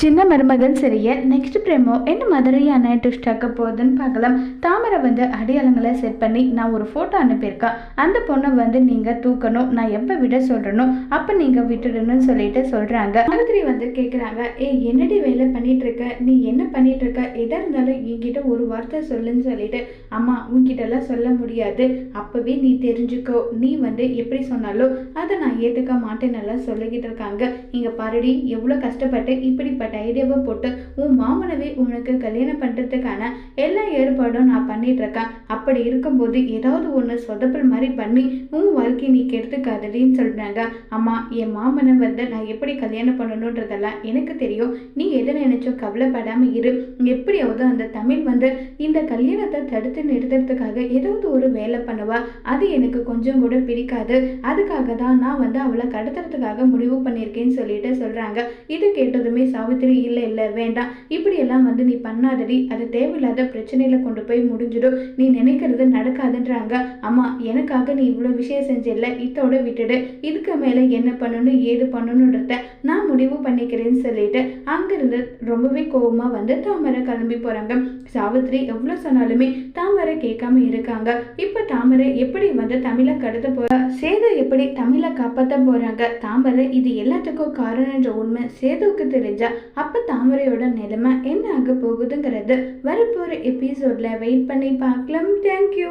சின்ன மருமகன் சரிய நெக்ஸ்ட் பிரேமோ என்ன மாதிரியான ட்விஸ்ட் ஆக்க போகுதுன்னு பார்க்கலாம். தாமரை வந்து அடையாளங்களை செட் பண்ணி நான் ஒரு ஃபோட்டோ அனுப்பியிருக்கேன். அந்த பொண்ணை வந்து நீங்கள் தூக்கணும் நான் எப்போ விட சொல்கிறனோ அப்போ நீங்கள் விட்டுடணும்னு சொல்லிட்டு சொல்கிறாங்க மாதிரி வந்து கேட்குறாங்க ஏ என்னடி வேலை பண்ணிட்டு இருக்க நீ என்ன பண்ணிட்டு இருக்க எதாக இருந்தாலும் என்கிட்ட ஒரு வார்த்தை சொல்லுன்னு சொல்லிட்டு அம்மா உன்கிட்டலாம் சொல்ல முடியாது. அப்போவே நீ தெரிஞ்சுக்கோ. நீ வந்து எப்படி சொன்னாலும் அதை நான் ஏற்றுக்க மாட்டேன்னெல்லாம் சொல்லிக்கிட்டு இருக்காங்க. இங்கே பாருடி எவ்வளோ கஷ்டப்பட்டு இப்படி இப்படிப்பட்ட ஐடியாவை போட்டு உன் மாமனவே உனக்கு கல்யாணம் பண்ணுறதுக்கான எல்லா ஏற்பாடும் நான் பண்ணிட்டு இருக்கேன் அப்படி இருக்கும்போது ஏதாவது ஒன்று சொதப்பல் மாதிரி பண்ணி உன் வாழ்க்கையை நீ கெடுத்துக்காதடின்னு சொல்கிறாங்க அம்மா என் மாமனை வந்து நான் எப்படி கல்யாணம் பண்ணணுன்றதெல்லாம் எனக்கு தெரியும். நீ எதை நினைச்சோ கவலைப்படாமல் இரு. எப்படியாவது அந்த தமிழ் வந்து இந்த கல்யாணத்தை தடுத்து நிறுத்துறதுக்காக ஏதாவது ஒரு வேலை பண்ணுவா. அது எனக்கு கொஞ்சம் கூட பிடிக்காது. அதுக்காக தான் நான் வந்து அவளை கடத்துறதுக்காக முடிவு பண்ணியிருக்கேன்னு சொல்லிட்டு சொல்கிறாங்க இது கேட்டதுமே மாதிரி இல்லை இல்லை வேண்டாம். இப்படியெல்லாம் வந்து நீ பண்ணாதடி. அது தேவையில்லாத பிரச்சனையில் கொண்டு போய் முடிஞ்சிடும். நீ நினைக்கிறது நடக்காதுன்றாங்க. அம்மா எனக்காக நீ இவ்வளோ விஷயம் செஞ்சில்ல? இதோட விட்டுடு. இதுக்கு மேலே என்ன பண்ணணும் ஏது பண்ணணுன்றத நான் முடிவு பண்ணிக்கிறேன்னு சொல்லிட்டு அங்கிருந்து ரொம்பவே கோபமாக வந்து தாமரை கிளம்பி போகிறாங்க சாவித்திரி எவ்வளோ சொன்னாலுமே தாமரை கேட்காம இருக்காங்க. இப்போ தாமரை எப்படி வந்து தமிழை கடத்த போகிறா சேது எப்படி தமிழை காப்பாற்ற போகிறாங்க தாமரை இது எல்லாத்துக்கும் காரணன்ற உண்மை சேதுவுக்கு தெரிஞ்சா அப்போ தாமரையோட நிலைமை என்ன ஆக போகுதுங்கிறது வரப்போகிற எபிசோடில் வெயிட் பண்ணி பார்க்கலாம். தேங்க்யூ